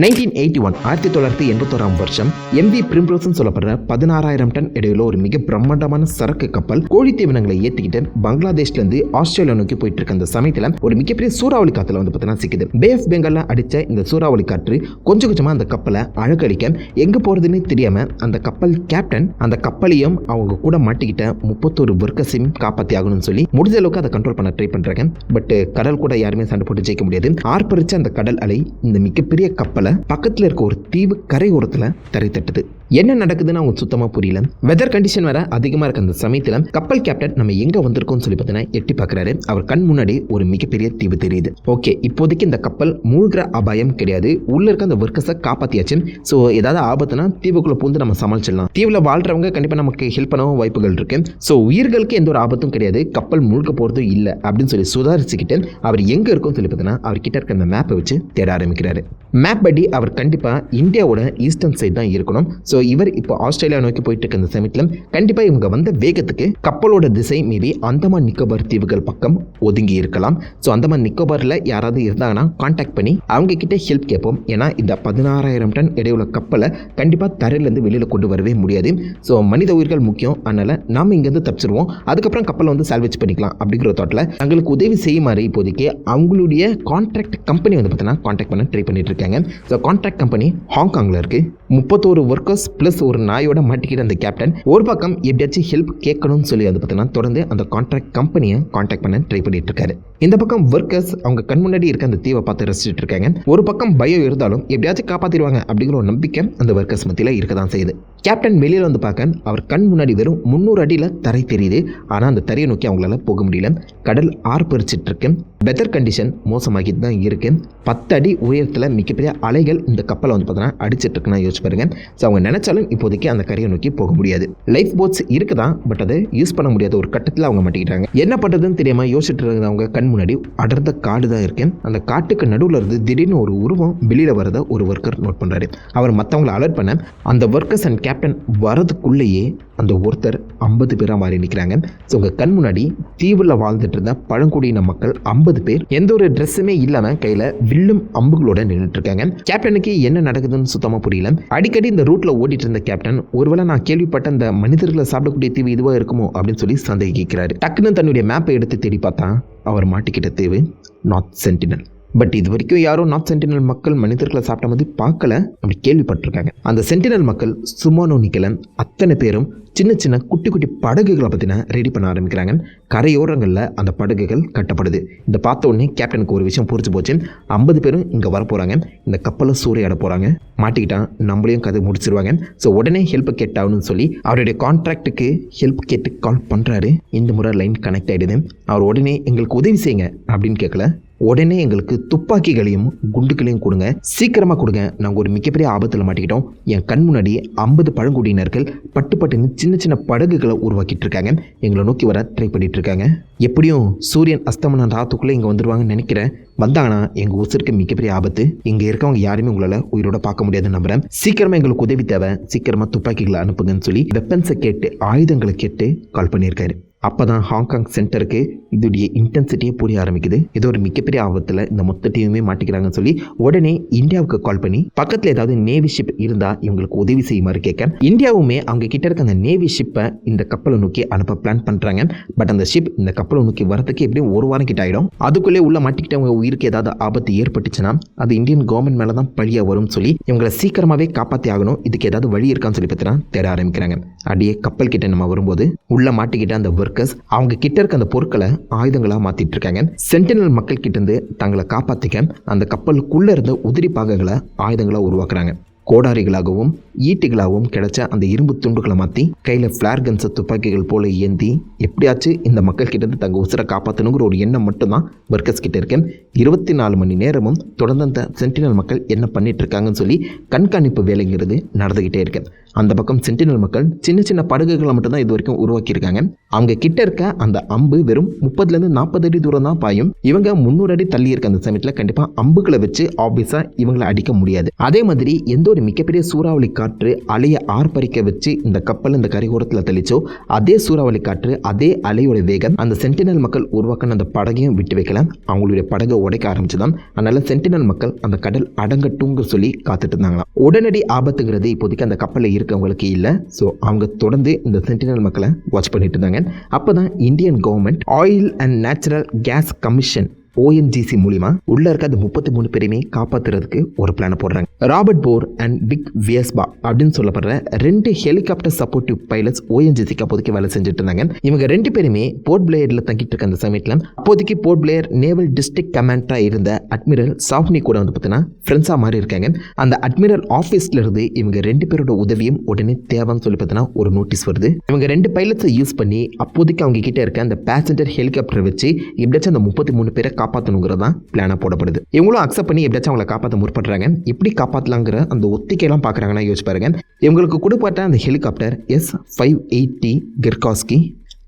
Nineteen eighty one ஆயிரத்தி தொள்ளாயிரத்தி எண்பத்தோராம் வருஷம் எம்வி பிரிம்ரோசன் சொல்லப்படுற பதினாறாயிரம் டன் இடையில ஒரு மிக பிரம்மாண்டமான சரக்கு கப்பல் கோழி தீவனங்களை ஏற்றிக்கிட்டு பங்களாதேஷ்ல இருந்து ஆஸ்திரேலியா நோக்கி போயிட்டு இருக்க அந்த சமயத்தில் ஒரு மிகப்பெரிய சூறாவளி காத்துல வந்து பார்த்தீங்கன்னா சிக்குது. பே ஆஃப் பெங்கால்ல அடிச்ச இந்த சூறாவளி காற்று கொஞ்சம் கொஞ்சமா அந்த கப்பலை அழகழிக்க எங்க போறதுன்னு தெரியாம அந்த கப்பல் கேப்டன் அந்த கப்பலையும் அவங்க கூட மாட்டிக்கிட்ட முப்பத்தோரு ஒர்க்கர்ஸையும் காப்பாத்தி ஆகணும்னு சொல்லி முடிஞ்ச அளவுக்கு அதை கண்ட்ரோல் பண்ண ட்ரை பண்றாங்க. பட் கடல் கூட யாருமே சண்டை போட்டு ஜெயிக்க முடியாது. ஆர்ப்பரிச்ச அந்த கடல் அலை இந்த மிகப்பெரிய கப்பலை பக்கத்தில் இருக்க ஒரு தீவு கரை ஓரத்தில் தரை தட்டுது. என்ன நடக்குதுன்னு அவங்க சுத்தமாக புரியல. வெதர் கண்டிஷன் வேற அதிகமாக இருக்க. அந்த சமயத்தில் கப்பல் கேப்டன் நம்ம எங்கே வந்திருக்கோம்னு சொல்லி பார்த்தீங்கன்னா எட்டி பார்க்குறாரு. அவர் கண் முன்னாடி ஒரு மிகப்பெரிய தீவு தெரியுது. ஓகே இப்போதைக்கு இந்த கப்பல் மூழ்கிற அபாயம் கிடையாது. உள்ள இருக்க அந்த ஒர்க்கர்ஸை காப்பாற்றியாச்சு ஸோ ஏதாவது ஆபத்துனா தீவுக்குள்ளே பூந்து நம்ம சமாளிச்சிடலாம். தீவில் வாழ்றவங்க கண்டிப்பாக நமக்கு ஹெல்ப் பண்ணவும் வாய்ப்புகள் இருக்கு. ஸோ உயிர்களுக்கு எந்த ஒரு ஆபத்தும் கிடையாது. கப்பல் முழுக்க போகிறதும் இல்லை அப்படின்னு சொல்லி சுதாரிச்சுக்கிட்டு அவர் எங்கே இருக்கும்னு சொல்லி பார்த்தீங்கன்னா அவர் கிட்ட இருக்க அந்த மேப்பை வச்சு தேட ஆரம்பிக்கிறாரு. மேப் படி அவர் கண்டிப்பாக இந்தியாவோட ஈஸ்டர்ன் சைடு தான் இருக்கணும். ஸோ ஸோ இவர் இப்போ ஆஸ்திரேலியா நோக்கி போயிட்டு இருக்க இந்த சமயத்தில் கண்டிப்பாக இவங்க வந்த வேகத்துக்கு கப்பலோட திசை மீறி அந்தமான் நிக்கோபார் தீவுகள் பக்கம் ஒதுங்கி இருக்கலாம். ஸோ அந்தமான் நிக்கோபாரில் யாராவது இருந்தாங்கன்னா காண்டாக்ட் பண்ணி அவங்க கிட்ட ஹெல்ப் கேட்போம். ஏன்னா இந்த பதினாறாயிரம் டன் இடையுள்ள கப்பலை கண்டிப்பாக தரையிலேருந்து வெளியில் கொண்டு வரவே முடியாது. ஸோ மனித உயிர்கள் முக்கியம். அதனால் நாம் இங்கேருந்து தப்பிச்சிருவோம். அதுக்கப்புறம் கப்பலை வந்து சால்வேஜ் பண்ணிக்கலாம் அப்படிங்கிற தோட்டில் தங்களுக்கு உதவி செய்யுமாறு இப்போதைக்கு அவங்களுடைய கான்ட்ராக்ட் கம்பெனி வந்து பார்த்தீங்கன்னா கான்டாக்ட் பண்ண ட்ரை பண்ணிட்டு இருக்காங்க. ஸோ கான்ட்ராக்ட் கம்பெனி ஹாங்காங்கில் இருக்குது முப்பத்தோரு ஒர்க்கர்ஸ் ப்ளஸ் ஒரு நாயோட மாட்டிக்கிட்ட அந்த கேப்டன் ஒரு பக்கம் எப்படியாச்சும் ஹெல்ப் கேட்கணும்னு சொல்லி அது பார்த்தீங்கன்னா தொடர்ந்து அந்த கான்ட்ராக்ட் கம்பெனியை கான்டாக்ட் பண்ண ட்ரை பண்ணிட்டு இருக்காரு. இந்த பக்கம் ஒர்க்கர்ஸ் அவங்க கண் முன்னாடி இருக்க அந்த தீவை பார்த்து ரசிச்சுட்டு இருக்காங்க. ஒரு பக்கம் பயம் இருந்தாலும் எப்படியாச்சும் காப்பாற்றிடுவாங்க அப்படிங்கிற ஒரு நம்பிக்கை அந்த ஒர்க்கர்ஸ் மத்தியில் இருக்க தான் செய்யுது. கேப்டன் வெளியில் வந்து பார்க்க அவர் கண் முன்னாடி வெறும் முந்நூறு அடியில் தரை தெரியுது. ஆனால் அந்த தரையை நோக்கி அவங்களால போக முடியல. கடல் ஆர்ப்பரிச்சிட்டு இருக்கு. வெதர் கண்டிஷன் மோசமாகிட்டு தான் இருக்கு. பத்து அடி உயரத்தில் மிகப்பெரிய அலைகள் இந்த கப்பலை வந்து பார்த்தீங்கன்னா அடிச்சிட்டு இருக்குன்னா யோசிச்சு பாருங்க. ஸோ அவங்க நினைச்சாலும் இப்போதைக்கு அந்த கரையை நோக்கி போக முடியாது. லைஃப் போட்ஸ் இருக்குதான் பட் அதை யூஸ் பண்ண முடியாத ஒரு கட்டத்தில் அவங்க மாட்டிக்கிட்டாங்க. என்ன பண்ணுறதுன்னு தெரியாமல் யோசிச்சுட்டு இருக்கிறவங்க கண் முன்னாடி அடர்ந்த காடு தான் இருக்கேன். அந்த காட்டுக்கு நடுவில் இருந்து திடீர்னு ஒரு உருவம் வெளியில் வரதை ஒரு ஒர்க்கர் நோட் பண்ணுறாரு அவர் மற்றவங்களை அலர்ட் பண்ண அந்த ஒர்க்கர்ஸ் அண்ட் கேப்டன் வரதுக்குள்ளேயே அந்த ஒருத்தர் ஐம்பது பேராக மாறி நிற்கிறாங்க ஸோ உங்கள் கண் முன்னாடி தீவில் வாழ்ந்துட்டு இருந்த பழங்குடியின மக்கள் ஐம்பது பேர் எந்த ஒரு ட்ரெஸ்ஸுமே இல்லாமல் கையில் வில்லும் அம்புகளோட நின்றுட்டு இருக்காங்க. கேப்டனுக்கு என்ன நடக்குதுன்னு சுத்தமாக புரியல. அடிக்கடி இந்த ரூட்டில் ஓடிட்டு இருந்த கேப்டன் ஒருவேளை நான் கேள்விப்பட்ட அந்த மனிதர்களை சாப்பிடக்கூடிய தீவு இதுவாக இருக்குமோ? அப்படின்னு சொல்லி சந்தேகிக்கிறாரு. டக்குன்னு தன்னுடைய மேப்பை எடுத்து தேடி பார்த்தா அவர் மாட்டிக்கிட்ட தேவை நார்த் சென்டினல் பட் இது வரைக்கும் யாரும் நார்த் சென்டினல் மக்கள் மனிதர்களை சாப்பிட்ட மாதிரி பார்க்கல. அப்படி கேள்விப்பட்டிருக்காங்க. அந்த சென்டினல் மக்கள் சுமானோ நிக்கலன் அத்தனை பேரும் சின்ன சின்ன குட்டி குட்டி படகுகளை பற்றின ரெடி பண்ண ஆரம்பிக்கிறாங்க. கரையோரங்களில் அந்த படகுகள் கட்டப்படுது. இந்த பார்த்த உடனே கேப்டனுக்கு ஒரு விஷயம் புரிஞ்சு போச்சு. ஐம்பது பேரும் இங்கே வர போகிறாங்க இந்த கப்பலை சூறையாட போகிறாங்க மாட்டிக்கிட்டான் நம்மளையும் கதை முடிச்சிருவாங்க. ஸோ உடனே ஹெல்ப் கேட்டாகணும்னு சொல்லி அவருடைய கான்ட்ராக்டுக்கு ஹெல்ப் கேட்டு கால் பண்ணுறாரு இந்த முறை லைன் கனெக்ட் ஆகிடுது அவர் உடனே எங்களுக்கு உதவி செய்யுங்க அப்படின்னு கேட்கல உடனே எங்களுக்கு துப்பாக்கிகளையும் குண்டுகளையும் கொடுங்க. சீக்கிரமாக கொடுங்க. நாங்கள் ஒரு மிகப்பெரிய ஆபத்தில் மாட்டிக்கிட்டோம். என் கண் முன்னாடி ஐம்பது பழங்குடியினர்கள் பட்டு பட்டுன்னு சின்ன சின்ன படகுகளை உருவாக்கிட்டு இருக்காங்க எங்களை நோக்கி வர ட்ரை பண்ணிட்டு இருக்காங்க எப்படியும் சூரியன் அஸ்தமன ராத்துக்குள்ளே இங்கே வந்துடுவாங்கன்னு நினைக்கிறேன். வந்தாங்கன்னா எங்கள் உசுருக்கு மிகப்பெரிய ஆபத்து. இங்கே இருக்கவங்க யாருமே உங்களால் உயிரோட பார்க்க முடியாதுன்னு நம்புறேன். சீக்கிரமாக எங்களுக்கு உதவி தேவை. சீக்கிரமாக துப்பாக்கிகளை அனுப்புங்கன்னு சொல்லி வெப்பன்ஸை கேட்டு ஆயுதங்களை கேட்டு கால் பண்ணியிருக்காரு. அப்போ தான் ஹாங்காங் சென்டருக்கு இதோடைய இன்டென்சிட்டியே புரிய ஆரம்பிக்குது. ஏதோ ஒரு மிகப்பெரிய ஆபத்தில் இந்த மொத்த டீமுமே மாட்டிக்கிறாங்கன்னு சொல்லி உடனே இந்தியாவுக்கு கால் பண்ணி பக்கத்தில் ஏதாவது நேவி ஷிப் இருந்தால் இவங்களுக்கு உதவி செய்யுமாறு கேட்க இந்தியாவுமே அவங்க கிட்ட இருக்க அந்த நேவி ஷிப்பை இந்த கப்பலை நோக்கி அனுப்ப பிளான் பண்ணுறாங்க பட் அந்த ஷிப் இந்த கப்பலை நோக்கி வரதுக்கு எப்படியும் ஒரு வாரம் கிட்ட ஆகிடும் அதுக்குள்ளே உள்ள மாட்டிக்கிட்டவங்க உயிருக்கு ஏதாவது ஆபத்து ஏற்பட்டுச்சுன்னா அது இந்தியன் கவர்மெண்ட் மேலே தான் பழியாக வரும்னு சொல்லி இவங்களை சீக்கிரமாகவே காப்பாற்றி ஆகணும். இதுக்கு ஏதாவது வழி இருக்கான்னு சொல்லி பார்த்தீங்கன்னா தேட ஆரம்பிக்கிறாங்க. அப்படியே கப்பல் கிட்ட நம்ம வரும்போது உள்ள மாட்டிக்கிட்ட அந்த ஒர்க்கர்ஸ் அவங்க கிட்ட இருக்க அந்த பொருட்களை ஆயுதங்களாக மாற்றிட்டு இருக்காங்க. சென்டினல் மக்கள் கிட்ட இருந்து தங்களை காப்பாற்றிக்க அந்த கப்பலுக்குள்ளே இருந்த உதிரி பாகங்களை ஆயுதங்களாக உருவாக்குறாங்க. கோடாரிகளாகவும் ஈட்டிகளாகவும் கிடைச்ச அந்த இரும்பு துண்டுகளை மாற்றி கையில் ஃப்ளார் கன்ஸை துப்பாக்கிகள் போல ஏந்தி எப்படியாச்சும் இந்த மக்கள் கிட்ட இருந்து தங்கள் உசுரை காப்பாற்றணுங்கிற ஒரு எண்ணம் மட்டும்தான் ஒர்க்கர்ஸ் கிட்ட இருக்கேன் இருபத்தி நாலு மணி நேரமும் தொடர்ந்து அந்த சென்டினல் மக்கள் என்ன பண்ணிட்டு இருக்காங்கன்னு சொல்லி கண்காணிப்பு வேலைங்கிறது நடந்துக்கிட்டே இருக்கேன் அந்த பக்கம் சென்டினல் மக்கள் சின்ன சின்ன படகுகளை மட்டும்தான் இது வரைக்கும் உருவாக்கியிருக்காங்க. அவங்க கிட்ட இருக்க அந்த அம்பு வெறும் முப்பதுலேருந்து நாற்பது அடி தூரம் தான் பாயும். இவங்க முந்நூறு அடி தள்ளி இருக்க அந்த சமயத்தில் கண்டிப்பாக அம்புகளை வச்சு ஆப்வியஸாக இவங்களை அடிக்க முடியாது. அதே மாதிரி எந்த ஒரு மிகப்பெரிய சூறாவளி காற்று அலையை ஆர்ப்பரிக்க வச்சு இந்த கப்பல் இந்த கரையோரத்தில் தெளிச்சோ அதே சூறாவளி காற்று அதே அலையோட வேகம் அந்த சென்டினல் மக்கள் உருவாக்கின அந்த படகையும் விட்டு வைக்கல அவங்களுடைய படகை உடைக்க ஆரம்பிச்சுதான். அதனால சென்டினல் மக்கள் அந்த கடல் அடங்கட்டுங்க சொல்லி காத்துட்டு இருந்தாங்களாம். உடனடி ஆபத்துங்கிறது இப்போதைக்கு அந்த கப்பலில் இருக்கவங்களுக்கு இல்லை. ஸோ அவங்க தொடர்ந்து இந்த சென்டினல் மக்களை வாட்ச் பண்ணிட்டு இருந்தாங்க. அப்போ தான் Indian government oil and natural gas commission ONGC மூலிமா உள்ள இருக்க அந்த முப்பத்தி மூணு பேரையுமே காப்பாத்துறதுக்கு ஒரு பிளானை போடுறாங்க. ராபர்ட் போர் அண்ட் பிக் வியஸ்பா அப்படின்னு சொல்லப்படுற ரெண்டு ஹெலிகாப்டர் சப்போர்ட்டிவ் பைலட்ஸ் ஓஎன்ஜிசிக்கு அப்போதைக்கு வேலை செஞ்சுட்டு இருந்தாங்க. இவங்க ரெண்டு பேருமே போர்ட் பிளேயர்ல தங்கிட்டு இருக்க அந்த சமயத்தில் அப்போதைக்கு போர்ட் பிளேயர் நேவல் டிஸ்ட்ரிக்ட் கமாண்டராக இருந்த அட்மிரல் சாஃப்னி கூட வந்து பார்த்தீங்கன்னா ஃப்ரெண்ட்ஸாக மாறி இருக்காங்க. அந்த அட்மிரல் ஆஃபீஸ்ல இருந்து இவங்க ரெண்டு பேரோட உதவியும் உடனே தேவைன்னு சொல்லி பார்த்தீங்கன்னா ஒரு நோட்டீஸ் வருது. இவங்க ரெண்டு பைலட்ஸை யூஸ் பண்ணி அப்போதைக்கு அவங்க கிட்ட இருக்க அந்த பேசஞ்சர் ஹெலிகாப்டர் வச்சு எப்படியாச்சும் அந்த முப்பத்தி மூணு பேரை காப்பாற்றணுங்கிறது தான் பிளானாக போடப்படுது. இவங்களும் அக்செப்ட் பண்ணி எப்படியாச்சும் அவங்கள காப்பாற்ற முற்படுறாங்க. எப்படி காப்பாற்றலாங்கிற அந்த ஒத்திக்கையெல்லாம் பார்க்குறாங்கன்னா யோசிச்சு பாருங்க. இவங்களுக்கு கொடுப்பட்ட அந்த ஹெலிகாப்டர் எஸ் ஃபைவ் எயிட்டி கெர்காஸ்கி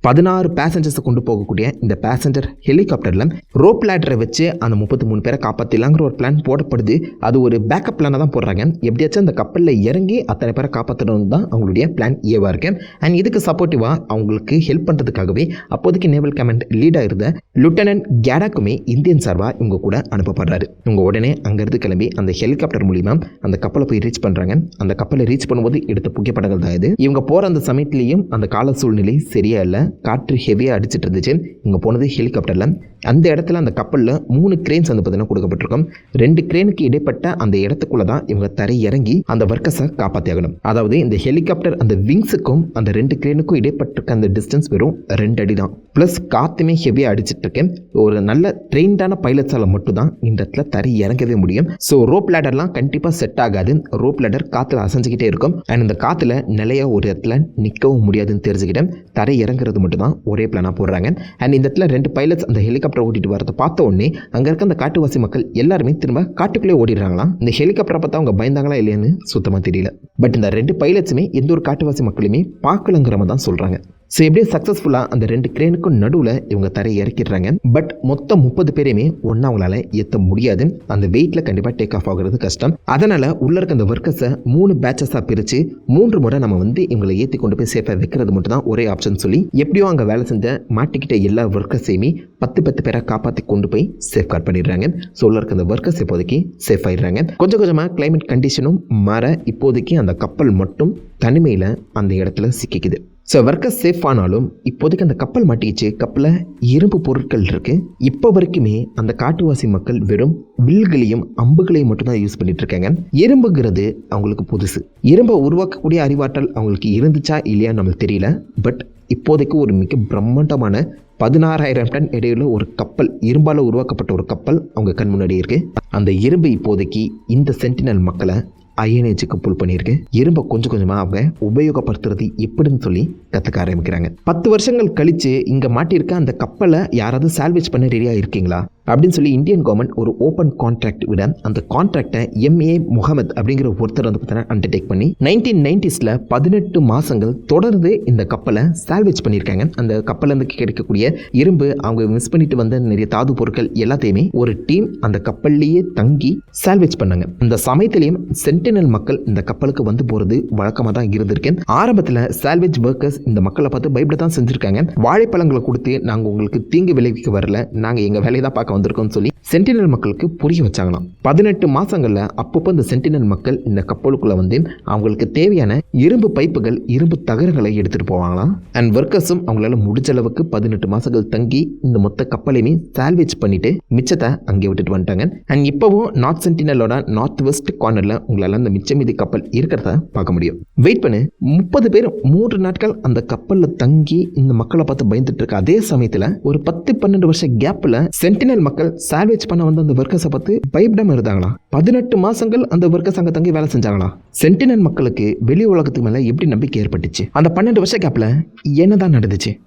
பதினாறு பேசஞ்சர்ஸை கொண்டு போகக்கூடிய இந்த பேசஞ்சர் ஹெலிகாப்டரில் ரோப் லேட்டரை வச்சு அந்த முப்பத்தி மூணு பேரை காப்பாற்றலாங்கிற ஒரு பிளான் போடப்படுது. அது ஒரு பேக்கப் பிளானை தான் போடுறாங்க. எப்படியாச்சும் அந்த கப்பலில் இறங்கி அத்தனை பேரை காப்பாற்றணும் தான் அவங்களுடைய பிளான் ஏவாக இருக்கு. அண்ட் இதுக்கு சப்போர்ட்டிவாக அவங்களுக்கு ஹெல்ப் பண்ணுறதுக்காகவே அப்போதைக்கு நேவல் கமாண்ட் லீடாக இருந்த லிeutenant கேடாக்குமே இந்தியன் சார்பாக இவங்க கூட அனுப்பப்படுறாரு. இவங்க உடனே அங்கேருந்து கிளம்பி அந்த ஹெலிகாப்டர் மூலிமா அந்த கப்பலை போய் ரீச் பண்ணுறாங்க அந்த கப்பலை ரீச் பண்ணும்போது எடுத்த புகைப்படங்கள் தான் இது. இவங்க போகிற அந்த சமயத்துலேயும் அந்த கால சூழ்நிலை சரியா இல்லை. காற்று ஹெவியாக அடிச்சிட்டு இருந்துச்சு. இங்கே போனது ஹெலிகாப்டரில் அந்த இடத்துல அந்த கப்பலில் மூணு கிரேன்ஸ் வந்து பார்த்தீங்கன்னா கொடுக்கப்பட்டிருக்கும். ரெண்டு கிரேனுக்கு இடைப்பட்ட அந்த இடத்துக்குள்ளே தான் இவங்க தரை இறங்கி அந்த ஒர்க்கர்ஸை காப்பாற்றியாகணும் அதாவது இந்த ஹெலிகாப்டர் அந்த விங்ஸுக்கும் அந்த ரெண்டு கிரேனுக்கும் இடைப்பட்டிருக்க அந்த டிஸ்டன்ஸ் வெறும் ரெண்டு அடி தான். ப்ளஸ் காற்றுமே ஹெவியாக அடிச்சிட்டு இருக்கேன். ஒரு நல்ல ட்ரெயின்டான பைலட்ஸால் மட்டும்தான் இந்த இடத்துல தரை இறங்கவே முடியும் ஸோ ரோப் லேடர்லாம் கண்டிப்பாக செட் ஆகாது. ரோப் லேடர் காற்றுல அசைஞ்சிக்கிட்டே இருக்கும். அண்ட் இந்த காற்றுல நிலையாக ஒரு இடத்துல நிற்கவும் முடியாதுன்னு தெரிஞ்சுக்கிட்டேன். தரை இறங்குறது மட்டும் தான் ஒரே பிளானாக போடுறாங்க. அண்ட் இந்த இடத்துல ரெண்டு பைலட்ஸ் அந்த ஹெலிகாப்டர் ஓட்டிட்டு வரதை பார்த்த உடனே அங்கே இருக்க அந்த காட்டுவாசி மக்கள் எல்லாருமே திரும்ப காட்டுக்குள்ளே ஓடிடுறாங்களாம் இந்த ஹெலிகாப்டரை பார்த்தா அவங்க பயந்தாங்களா இல்லையான்னு சுத்தமாக தெரியல. பட் இந்த ரெண்டு பைலட்ஸுமே எந்த ஒரு காட்டுவாசி மக்களுமே பார்க்கலங்கிறவங்க தான் சொல்கிறாங்க ஸோ எப்படியே சக்ஸஸ்ஃபுல்லாக அந்த ரெண்டு கிரேனுக்கும் நடுவில் இவங்க தரையை இறக்கிடுறாங்க. பட் மொத்தம் முப்பது பேரையுமே ஒன்றா அவங்களால ஏற்ற முடியாது. அந்த வெயிட்டில் கண்டிப்பாக டேக் ஆஃப் ஆகுறது கஷ்டம். அதனால் உள்ள இருக்க அந்த ஒர்க்கர்ஸை மூணு பேட்சஸாக பிரித்து மூன்று முறை நம்ம வந்து இவங்களை ஏற்றி கொண்டு போய் சேஃபாக வைக்கிறது மட்டும் தான் ஒரே ஆப்ஷன் சொல்லி எப்படியோ அங்கே வேலை செஞ்ச மாட்டிக்கிட்ட எல்லா ஒர்க்கர்ஸையுமே பத்து பத்து பேரை காப்பாற்றி கொண்டு போய் சேஃப் கார்ட் பண்ணிடுறாங்க. ஸோ உள்ள இருக்க அந்த ஒர்க்கர்ஸ் இப்போதைக்கு சேஃப் ஆயிடுறாங்க. கொஞ்சம் கொஞ்சமாக கிளைமேட் கண்டிஷனும் மாற இப்போதைக்கு அந்த கப்பல் மட்டும் தனிமையில் அந்த இடத்துல சிக்கிக்குது. ஸோ ஒர்க்கர்ஸ் சேஃப் ஆனாலும் இப்போதைக்கு அந்த கப்பல் மாட்டிக்கிச்சு. கப்பலில் இரும்பு பொருட்கள் இருக்குது இப்போ வரைக்குமே அந்த காட்டுவாசி மக்கள் வெறும் வில்களையும் அம்புகளையும் மட்டும்தான் யூஸ் பண்ணிட்டு இருக்காங்க. இரும்புங்கிறது அவங்களுக்கு புதுசு. இரும்பை உருவாக்கக்கூடிய அறிவாற்றல் அவங்களுக்கு இருந்துச்சா இல்லையான்னு நம்மளுக்கு தெரியல. பட் இப்போதைக்கு ஒரு மிக பிரம்மாண்டமான பதினாறாயிரம் டன் இடையில ஒரு கப்பல் இரும்பால் உருவாக்கப்பட்ட ஒரு கப்பல் அவங்க கண் முன்னாடி இருக்கு. அந்த இரும்பு இப்போதைக்கு இந்த சென்டினல் மக்களை ஐஎன்ஏஜுக்கு புல் பண்ணியிருக்கு. இரும்பை கொஞ்சம் கொஞ்சமாக அவங்க உபயோகப்படுத்துறது எப்படின்னு சொல்லி கற்றுக்க ஆரம்பிக்கிறாங்க. பத்து வருஷங்கள் கழித்து இங்கே மாட்டியிருக்க அந்த கப்பலை யாராவது சால்வேஜ் பண்ண ரெடியாக இருக்கீங்களா? அப்படின்னு சொல்லி இந்தியன் கவர்மெண்ட் ஒரு ஓப்பன் கான்ட்ராக்ட் விட அந்த கான்ட்ராக்டை எம்ஏ முகமது அப்படிங்கிற ஒருத்தர் வந்து பார்த்தீங்கன்னா அண்டர்டேக் பண்ணி நைன்டீன் நைன்டிஸில் பதினெட்டு மாதங்கள் தொடர்ந்து இந்த கப்பலை சால்வேஜ் பண்ணியிருக்காங்க. அந்த கப்பலேருந்து கிடைக்கக்கூடிய இரும்பு அவங்க மிஸ் பண்ணிட்டு வந்த நிறைய தாது பொருட்கள் எல்லாத்தையுமே ஒரு டீம் அந்த கப்பல்லையே தங்கி சால்வேஜ் பண்ணாங்க. அந்த சமயத்திலையும் சென்டினல் மக்கள் இந்த கப்பலுக்கு வந்து போகிறது வழக்கமாக தான் இருந்திருக்கேன் ஆரம்பத்தில் சால்வேஜ் ஒர்க்கர்ஸ் இந்த மக்களை பார்த்து பயப்பட தான் செஞ்சுருக்காங்க. வாழைப்பழங்களை கொடுத்து நாங்கள் உங்களுக்கு தீங்கு விளைவிக்க வரல. நாங்கள் எங்கள் வேலையை தான் பார்க்க வந்திருக்கோன்னு சொல்லி சென்டினல் மக்களுக்கு புரிய வச்சாங்களாம். பதினெட்டு மாசங்கள்ல அப்பப்போ இந்த சென்டினல் மக்கள் இந்த கப்பலுக்குள்ள வந்து அவங்களுக்கு தேவையான இரும்பு பைப்புகள் இரும்பு தகரங்களை எடுத்துட்டு போவாங்களாம். அண்ட் ஒர்க்கர்ஸும் அவங்களால முடிஞ்ச அளவுக்கு பதினெட்டு மாசங்கள் தங்கி இந்த மொத்த கப்பலையுமே சால்வேஜ் பண்ணிட்டு மிச்சத்தை அங்கே விட்டுட்டு வந்துட்டாங்க. அண்ட் இப்போவும் நார்த் சென்டினலோட நார்த் வெஸ்ட் கார்னர்ல உங்களால அந்த மிச்ச மீதி கப்பல் இருக்கிறத பார்க்க முடியும். வெயிட் பண்ணு. முப்பது பேர் மூன்று நாட்கள் அந்த கப்பலில் தங்கி இந்த மக்களை பார்த்து பயந்துட்டு இருக்க அதே சமயத்தில் ஒரு பத்து பன்னெண்டு வருஷம் கேப்ல சென்டினல் மக்கள் சால்வேஜ் பண்ண வந்த அந்த ஒர்க்கர்ஸை பார்த்து பயப்படாம இருந்தாங்களா? பதினெட்டு மாசங்கள் அந்த ஒர்க்கர்ஸ் அங்க தங்கி வேலை செஞ்சாங்களா? சென்டினல் மக்களுக்கு வெளி உலகத்துக்கு மேல எப்படி நம்பிக்கை ஏற்பட்டுச்சு? அந்த பன்னெண்டு வருஷ கேப்ல என்னதான் நடந்துச்சு?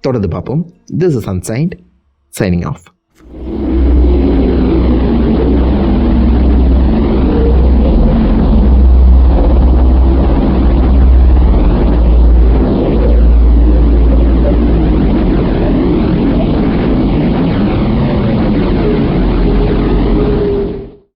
தொடர்ந்து பார்ப்போம். This is ancient signing off